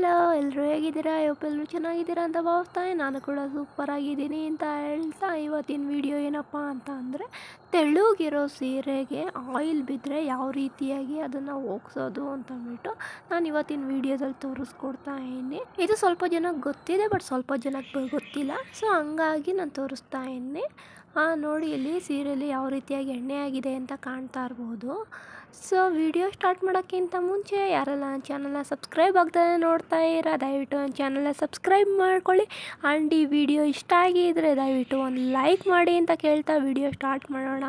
Hello ಎಲ್ಲರೂ ಹೇಗಿದ್ದೀರಾ? ಎಲ್ಲರೂ ಚೆನ್ನಾಗಿದ್ದೀರಾ ಅಂತ ಭಾವಿಸ್ತಾನೆ ನಾನು ಕೂಡ ಸೂಪರ್ ಆಗಿದ್ದೀನಿ ಅಂತ ಹೇಳ್ತಾ ಇವತ್ತಿನ ವಿಡಿಯೋ ಏನಪ್ಪ ಅಂತ ಅಂದರೆ, ತೆಳುಗಿರೋ ಸೀರೆಗೆ ಆಯಿಲ್ ಬಿದ್ದರೆ ಯಾವ ರೀತಿಯಾಗಿ ಅದನ್ನು ಹೋಗ್ಸೋದು ಅಂತಂದ್ಬಿಟ್ಟು ನಾನು ಇವತ್ತಿನ ವಿಡಿಯೋದಲ್ಲಿ ತೋರಿಸ್ಕೊಡ್ತಾ ಇದ್ದೀನಿ. ಇದು ಸ್ವಲ್ಪ ಜನಕ್ಕೆ ಗೊತ್ತಿದೆ ಬಟ್ ಸ್ವಲ್ಪ ಜನಕ್ಕೆ ಗೊತ್ತಿಲ್ಲ. ಸೊ ಹಂಗಾಗಿ ನಾನು ತೋರಿಸ್ತಾ ಇದ್ದೀನಿ. ನೋಡಿ, ಇಲ್ಲಿ ಸೀರೆಯಲ್ಲಿ ಯಾವ ರೀತಿಯಾಗಿ ಎಣ್ಣೆ ಆಗಿದೆ ಅಂತ ಕಾಣ್ತಾ ಇರ್ಬೋದು. ಸೊ, ವಿಡಿಯೋ ಸ್ಟಾರ್ಟ್ ಮಾಡೋಕ್ಕಿಂತ ಮುಂಚೆ ಯಾರೆಲ್ಲ ನನ್ನ ಚಾನಲ್ನ ಸಬ್ಸ್ಕ್ರೈಬ್ ಆಗ್ತದೆ ನೋಡ್ತಾ ಇರ ದಯವಿಟ್ಟು ನನ್ನ ಚಾನಲ್ನ ಸಬ್ಸ್ಕ್ರೈಬ್ ಮಾಡ್ಕೊಳ್ಳಿ. ಆ್ಯಂಡ್ ಈ ವಿಡಿಯೋ ಇಷ್ಟ ಆಗಿದ್ದರೆ ದಯವಿಟ್ಟು ಒಂದು ಲೈಕ್ ಮಾಡಿ ಅಂತ ಕೇಳ್ತಾ ವಿಡಿಯೋ ಸ್ಟಾರ್ಟ್ ಮಾಡೋಣ.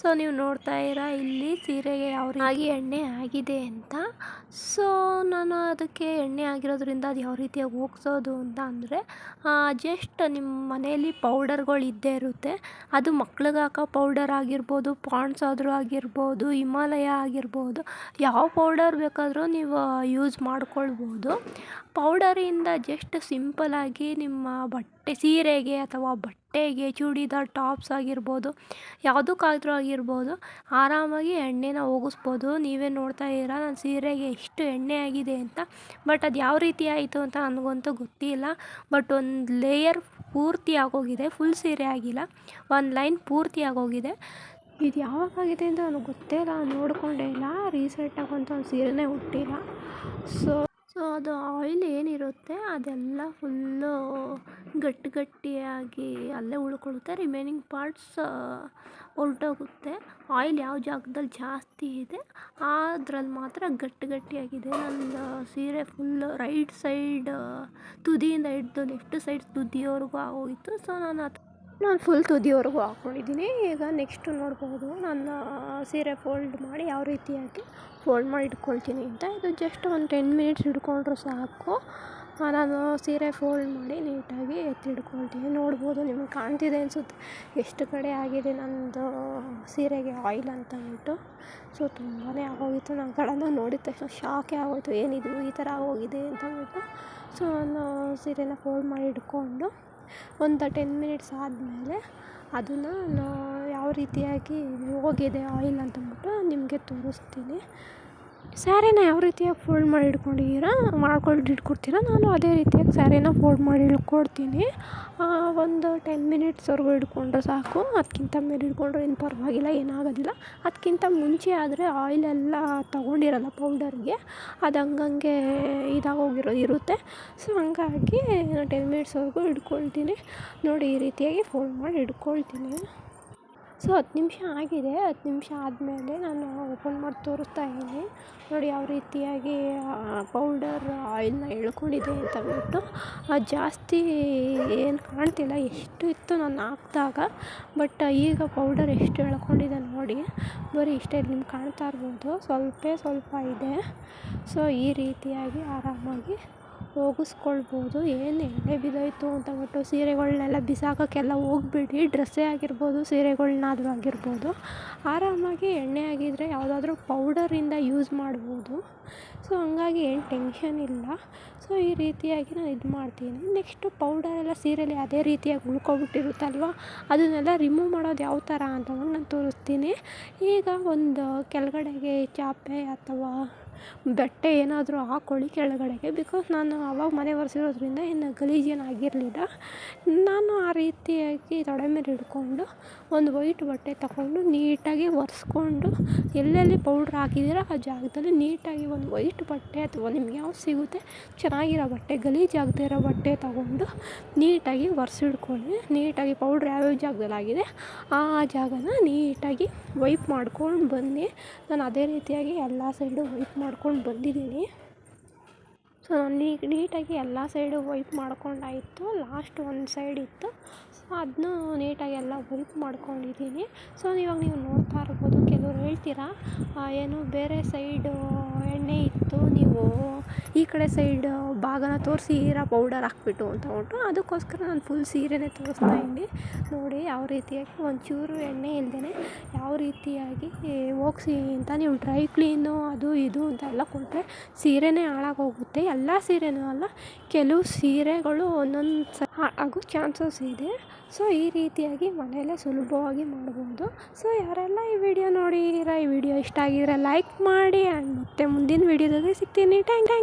ಸೊ, ನೀವು ನೋಡ್ತಾ ಇರೋ, ಇಲ್ಲಿ ಸೀರೆಗೆ ಯಾವ ರೀತಿ ಎಣ್ಣೆ ಆಗಿದೆ ಅಂತ. ಸೊ, ನಾನು ಅದಕ್ಕೆ ಎಣ್ಣೆ ಆಗಿರೋದ್ರಿಂದ ಅದು ಯಾವ ರೀತಿಯಾಗಿ ಹೋಗ್ಸೋದು ಅಂತ ಅಂದರೆ ಜಸ್ಟ್ ನಿಮ್ಮ ಮನೆಯಲ್ಲಿ ಪೌಡರ್ಗಳು ಇದ್ದೇ ಇರುತ್ತೆ. ಅದು ಮಕ್ಳಿಗೆ ಹಾಕೋ ಪೌಡರ್ ಆಗಿರ್ಬೋದು ಪಾಂಡ್ಸ್ ಆದರೂ ಆಗಿರ್ಬೋದು, ಹಿಮಾಲಯ ಆಗಿರ್ಬೋದು, ಯಾವ ಪೌಡರ್ ಬೇಕಾದರೂ ನೀವು ಯೂಸ್ ಮಾಡ್ಕೊಳ್ಬೋದು. ಪೌಡರಿಂದ ಜಸ್ಟ್ ಸಿಂಪಲಾಗಿ ನಿಮ್ಮ ಬಟ್ಟೆ ಸೀರೆಗೆ ಅಥವಾ ಬಟ್ಟೆಗೆ, ಚೂಡಿದಾರ್, ಟಾಪ್ಸ್ ಆಗಿರ್ಬೋದು, ಯಾವುದಕ್ಕಾದ್ರೂ ಆಗಿರ್ಬೋದು, ಆರಾಮಾಗಿ ಎಣ್ಣೆನ ಹೋಗಿಸ್ಬೋದು. ನೀವೇ ನೋಡ್ತಾ ಇರ ನನ್ನ ಸೀರೆಗೆ ಎಷ್ಟು ಎಣ್ಣೆ ಆಗಿದೆ ಅಂತ. ಬಟ್ ಅದು ಯಾವ ರೀತಿ ಆಯಿತು ಅಂತ ನನಗಂತೂ ಗೊತ್ತಿಲ್ಲ. ಬಟ್ ಒಂದು ಲೇಯರ್ ಪೂರ್ತಿ ಆಗೋಗಿದೆ, ಫುಲ್ ಸೀರೆ ಆಗಿಲ್ಲ. ಒಂದು ಲೈನ್ ಪೂರ್ತಿ ಆಗೋಗಿದೆ. ಇದು ಯಾವಾಗಾಗಿದೆ ಅಂತ ನನಗೆ ಗೊತ್ತೇ ಇಲ್ಲ ನೋಡಿಕೊಂಡೇ ಇಲ್ಲ. ರೀಸೆಂಟಾಗಿ ಒಂದು ಸೀರೆನೇ ಹುಟ್ಟಿಲ್ಲ. ಸೊ ಸೊ, ಅದು ಆಯಿಲ್ ಏನಿರುತ್ತೆ, ಅದೆಲ್ಲ ಫುಲ್ಲು ಗಟ್ಟಿ ಗಟ್ಟಿಯಾಗಿ ಅಲ್ಲೇ ಉಳ್ಕೊಳ್ಳುತ್ತೆ. ರಿಮೈನಿಂಗ್ ಪಾರ್ಟ್ಸ್ ಹೊರ್ಟೋಗುತ್ತೆ ಆಯಿಲ್ ಯಾವ ಜಾಗದಲ್ಲಿ ಜಾಸ್ತಿ ಇದೆ ಅದ್ರಲ್ಲಿ ಮಾತ್ರ ಗಟ್ಟಿ ಗಟ್ಟಿಯಾಗಿದೆ. ನಂದು ಸೀರೆ ಫುಲ್ಲು ರೈಟ್ ಸೈಡ್ ತುದಿಯಿಂದ ಹಿಡ್ದು ಲೆಫ್ಟ್ ಸೈಡ್ ತುದಿಯವರೆಗೂ ಆಗೋಗಿತ್ತು ಸೊ ನಾನು ಅದು ನಾನು ಫುಲ್ ತುದಿವರೆಗೂ ಹಾಕ್ಕೊಂಡಿದ್ದೀನಿ ಈಗ ನೆಕ್ಸ್ಟು ನೋಡ್ಬೋದು ನನ್ನ ಸೀರೆ ಫೋಲ್ಡ್ ಮಾಡಿ ಯಾವ ರೀತಿಯಾಗಿ ಫೋಲ್ಡ್ ಮಾಡಿ ಇಟ್ಕೊಳ್ತೀನಿ ಅಂತ. ಇದು ಜಸ್ಟ್ ಒಂದು ಟೆನ್ ಮಿನಿಟ್ಸ್ ಹಿಡ್ಕೊಂಡ್ರೂ ಸಾಕು. ನಾನು ಸೀರೆ ಫೋಲ್ಡ್ ಮಾಡಿ ನೀಟಾಗಿ ಎತ್ತಿಡ್ಕೊಳ್ತೀನಿ ನೋಡ್ಬೋದು ನಿಮಗೆ ಕಾಣ್ತಿದೆ ಅನಿಸುತ್ತೆ. ಎಷ್ಟು ಕಡೆ ಆಗಿದೆ ನನ್ನದು ಸೀರೆಗೆ ಆಯಿಲ್ ಅಂತ ಅಂದ್ಬಿಟ್ಟು. ಸೊ ತುಂಬಾ ಆಗೋಗಿತ್ತು. ನಾನು ಕಡೆಯಿಂದ ನೋಡಿದ ತಕ್ಷಣ ಶಾಕೇ ಆಗೋಯಿತು. ಏನಿದು ಈ ಥರ ಆಗೋಗಿದೆ ಅಂತ ಅಂದ್ಬಿಟ್ಟು. ಸೊ ನಾನು ಸೀರೆನ ಫೋಲ್ಡ್ ಮಾಡಿ ಇಟ್ಕೊಂಡು ಒಂದು ಟೆನ್ ಮಿನಿಟ್ಸ್ ಆದಮೇಲೆ ಅದನ್ನು ಯಾವ ರೀತಿಯಾಗಿ ಹೋಗಿದೆ ಆಯಿಲ್ ಅಂತಂದ್ಬಿಟ್ಟು ನಿಮಗೆ ತೋರಿಸ್ತೀನಿ. ಸ್ಯಾರಿನ ಯಾವ ರೀತಿಯಾಗಿ ಫೋಲ್ಡ್ ಮಾಡಿ ಇಟ್ಕೊಂಡಿದ್ದೀರಾ? ಮಾಡ್ಕೊಂಡು ಇಟ್ಕೊಡ್ತೀರಾ? ನಾನು ಅದೇ ರೀತಿಯಾಗಿ ಸ್ಯಾರಿನ ಫೋಲ್ಡ್ ಮಾಡಿ ಇಟ್ಕೊಡ್ತೀನಿ. ಒಂದು ಟೆನ್ ಮಿನಿಟ್ಸ್ವರೆಗೂ ಹಿಡ್ಕೊಂಡ್ರೆ ಸಾಕು. ಅದಕ್ಕಿಂತ ಮೇಲೆ ಹಿಡ್ಕೊಂಡ್ರೆ ಏನು ಪರವಾಗಿಲ್ಲ, ಏನಾಗೋದಿಲ್ಲ. ಅದಕ್ಕಿಂತ ಮುಂಚೆ ಆದರೆ ಆಯಿಲೆಲ್ಲ ತೊಗೊಂಡಿರಲ್ಲ ಪೌಡರ್ಗೆ ಅದು ಹಂಗಂಗೆ ಇದಾಗೋಗಿರೋ, ಇರುತ್ತೆ. ಸೊ ಹಂಗಾಗಿ ಟೆನ್ ಮಿನಿಟ್ಸ್ವರೆಗೂ ಇಟ್ಕೊಳ್ತೀನಿ. ನೋಡಿ ಈ ರೀತಿಯಾಗಿ ಫೋಲ್ಡ್ ಮಾಡಿ ಹಿಡ್ಕೊಳ್ತೀನಿ ಸೊ ಹತ್ತು ನಿಮಿಷ ಆಗಿದೆ, ಹತ್ತು ನಿಮಿಷ ಆದಮೇಲೆ ನಾನು ಓಪನ್ ಮಾಡಿ ತೋರಿಸ್ತಾ ಇದ್ದೀನಿ. ನೋಡಿ ಯಾವ ರೀತಿಯಾಗಿ ಪೌಡರ್ ಆಯಿಲ್ನ ಎಳ್ಕೊಂಡಿದೆ ಅಂತ ಅಂದ್ಬಿಟ್ಟು ಅದು ಜಾಸ್ತಿ ಏನು ಕಾಣ್ತಿಲ್ಲ, ಎಷ್ಟು ಇತ್ತು ನಾನು ಹಾಕ್ದಾಗ. ಬಟ್ ಈಗ ಪೌಡರ್ ಎಷ್ಟು ಎಳ್ಕೊಂಡಿದೆ ನೋಡಿ, ಬರೀ ಇಷ್ಟೇ ನಿಮ್ಗೆ ಕಾಣ್ತಾ ಇರ್ಬೋದು. ಸ್ವಲ್ಪೇ ಸ್ವಲ್ಪ ಇದೆ. ಸೊ ಈ ರೀತಿಯಾಗಿ ಆರಾಮಾಗಿ ಹೋಗಿಸ್ಕೊಳ್ಬೋದು. ಏನು ಎಣ್ಣೆ ಬಿದ್ದೋಯ್ತು ಅಂತ ಅಂದ್ಬಿಟ್ಟು ಸೀರೆಗಳನ್ನೆಲ್ಲ ಬಿಸಾಕೋಕ್ಕೆಲ್ಲ ಹೋಗ್ಬೇಡಿ. ಡ್ರೆಸ್ಸೇ ಆಗಿರ್ಬೋದು ಸೀರೆಗಳನ್ನಾದ್ರೂ ಆಗಿರ್ಬೋದು. ಆರಾಮಾಗಿ ಎಣ್ಣೆ ಆಗಿದ್ದರೆ ಯಾವುದಾದ್ರೂ ಪೌಡರಿಂದ ಯೂಸ್ ಮಾಡ್ಬೋದು. ಸೊ, ಹಂಗಾಗಿ ಏನು ಟೆನ್ಷನ್ ಇಲ್ಲ. ಸೊ, ಈ ರೀತಿಯಾಗಿ ನಾನು ಇದು ಮಾಡ್ತೀನಿ. ನೆಕ್ಸ್ಟು ಪೌಡರೆಲ್ಲ ಸೀರೆಯಲ್ಲಿ ಅದೇ ರೀತಿಯಾಗಿ ಉಳ್ಕೊಬಿಟ್ಟಿರುತ್ತಲ್ವ? ಅದನ್ನೆಲ್ಲ ರಿಮೂವ್ ಮಾಡೋದು ಯಾವ ಥರ ಅಂತ ನಾನು ತೋರಿಸ್ತೀನಿ. ಈಗ ಒಂದು ಕೆಳಗಡೆಗೆ ಚಾಪೆ ಅಥವಾ ಬಟ್ಟೆ ಏನಾದರೂ ಹಾಕ್ಕೊಳ್ಳಿ ಕೆಳಗಡೆಗೆ. ಬಿಕಾಸ್ ನಾನು ಆವಾಗ ಮನೆ ಒರೆಸಿರೋದ್ರಿಂದ ಇನ್ನು ಗಲೀಜೇನು ಆಗಿರಲಿಲ್ಲ. ನಾನು ಆ ರೀತಿಯಾಗಿ ತೊಡೆ ಮೇಲೆ ಹಿಡ್ಕೊಂಡು ಒಂದು ವೈಟ್ ಬಟ್ಟೆ ತಗೊಂಡು ನೀಟಾಗಿ ಒರೆಸ್ಕೊಂಡು ಎಲ್ಲೆಲ್ಲಿ ಪೌಡ್ರ್ ಹಾಕಿದ್ದೀರೋ ಆ ಜಾಗದಲ್ಲಿ ನೀಟಾಗಿ ಒಂದು ವೈಟ್ ಬಟ್ಟೆ ಅಥವಾ ನಿಮ್ಗೆ ಯಾವ್ದು ಸಿಗುತ್ತೆ ಚೆನ್ನಾಗಿರೋ ಬಟ್ಟೆ ಗಲೀಜಾಗದೇ ಇರೋ ಬಟ್ಟೆ ತಗೊಂಡು ನೀಟಾಗಿ ಒರೆಸಿಡ್ಕೊಳ್ಳಿ. ನೀಟಾಗಿ ಪೌಡ್ರ್ ಯಾವ್ಯಾವ ಜಾಗದಲ್ಲಿ ಆಗಿದೆ ಆ ಜಾಗನ ನೀಟಾಗಿ ವೈಪ್ ಮಾಡ್ಕೊಂಡು ಬನ್ನಿ. ನಾನು ಅದೇ ರೀತಿಯಾಗಿ ಎಲ್ಲ ಸೈಡು ವೈಪ್ ಮಾಡ್ಕೊಂಡು ಬಂದಿದ್ದೀನಿ. ಸೊ ನಾನು ನೀಟಾಗಿ ಎಲ್ಲ ಸೈಡು ವೈಪ್ ಮಾಡ್ಕೊಂಡಾಯಿತು. ಲಾಸ್ಟ್ ಒಂದು ಸೈಡ್ ಇತ್ತು. ಸೊ ಅದನ್ನೂ ನೀಟಾಗಿ ಎಲ್ಲ ವೈಪ್ ಮಾಡ್ಕೊಂಡಿದ್ದೀನಿ. ಸೊ ಇವಾಗ ನೀವು ನೋಡ್ತಾ ಇರ್ಬೋದು. ಕೆಲವ್ರು ಹೇಳ್ತೀರಾ ಏನು ಬೇರೆ ಸೈಡು ಎಣ್ಣೆ ಇತ್ತು ನೀವು ಈ ಕಡೆ ಸೈಡ್ ಭಾಗನ ತೋರಿಸಿ ಈರ ಪೌಡರ್ ಹಾಕ್ಬಿಟ್ಟು ಅಂತ ಅಂದ್ಬಿಟ್ಟು ಅದಕ್ಕೋಸ್ಕರ ನಾನು ಫುಲ್ ಸೀರೆನೇ ತೋರಿಸ್ತಾ ಇದ್ದೆ ನೋಡಿ ಯಾವ ರೀತಿಯಾಗಿ ಒಂಚೂರು ಎಣ್ಣೆ ಇಲ್ಲದೇ ಯಾವ ರೀತಿಯಾಗಿ ಹೋಗ್ಸಿ ಅಂತ ನೀವು ಡ್ರೈ ಕ್ಲೀನು ಅದು ಇದು ಅಂತ ಎಲ್ಲ ಕೊಟ್ಟರೆ ಸೀರೆನೇ ಹಾಳಾಗೋಗುತ್ತೆ. ಎಲ್ಲ ಸೀರೆನೂ ಅಲ್ಲ, ಕೆಲವು ಸೀರೆಗಳು ಒಂದೊಂದು ಸ ಆಗೋ ಚಾನ್ಸಸ್ ಇದೆ. ಸೊ ಈ ರೀತಿಯಾಗಿ ಮನೆಯಲ್ಲೇ ಸುಲಭವಾಗಿ ಮಾಡ್ಬೋದು. ಸೊ ಯಾರೆಲ್ಲ ಈ ವಿಡಿಯೋ ನೋಡಿದ್ದೀರಾ ಈ ವಿಡಿಯೋ ಇಷ್ಟ ಆಗಿದ್ರೆ ಲೈಕ್ ಮಾಡಿ ಆ್ಯಂಡ್ ಮತ್ತೆ ಮುಂದಿನ ವಿಡಿಯೋದಲ್ಲಿ ಸಿಗ್ತೀನಿ. Tank tank